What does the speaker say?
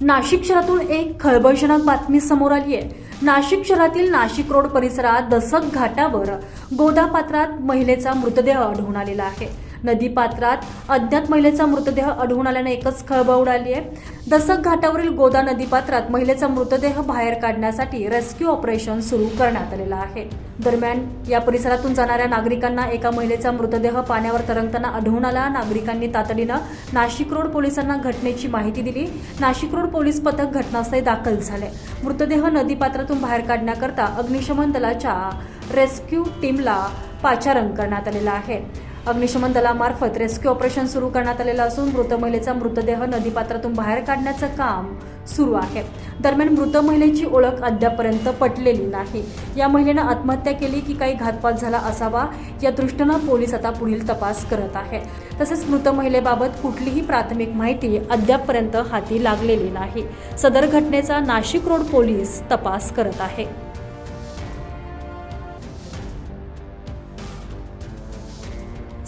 नाशिक शहरातून एक खळबळजनक बातमी समोर आली आहे. नाशिक शहरातील नाशिक रोड परिसरात दसक घाटावर गोदापात्रात महिलेचा मृतदेह आढळून आलेला आहे. नदीपात्रात अज्ञात महिलेचा मृतदेह आढळून आल्याने एकच खळबळ उडाली आहे. दसक घाटावरील गोदा नदीपात्रात महिलेचा मृतदेह बाहेर काढण्यासाठी रेस्क्यू ऑपरेशन सुरू करण्यात आलेलं आहे. दरम्यान या परिसरातून जाणाऱ्या नागरिकांना एका महिलेचा मृतदेह पाण्यावर तरंगताना आढळून आला. नागरिकांनी तातडीनं नाशिक रोड पोलिसांना घटनेची माहिती दिली. नाशिक रोड पोलीस पथक घटनास्थळी दाखल झाले. मृतदेह नदीपात्रातून बाहेर काढण्याकरता अग्निशमन दलाच्या रेस्क्यू टीमला पाचारण करण्यात आलेला आहे. अग्निशमन दलामार्फत रेस्क्यू ऑपरेशन सुरू करण्यात आलेलं असून मृत महिलेचा मृतदेह नदीपात्रातून बाहेर काढण्याचं काम सुरू आहे. दरम्यान मृत महिलेची ओळख अद्यापर्यंत पटलेली नाही. या महिलेनं आत्महत्या केली की काही घातपात झाला असावा या दृष्टीनं पोलीस आता पुढील तपास करत आहे. तसेच मृत महिलेबाबत कुठलीही प्राथमिक माहिती अद्यापपर्यंत हाती लागलेली नाही. सदर घटनेचा नाशिक रोड पोलीस तपास करत आहे.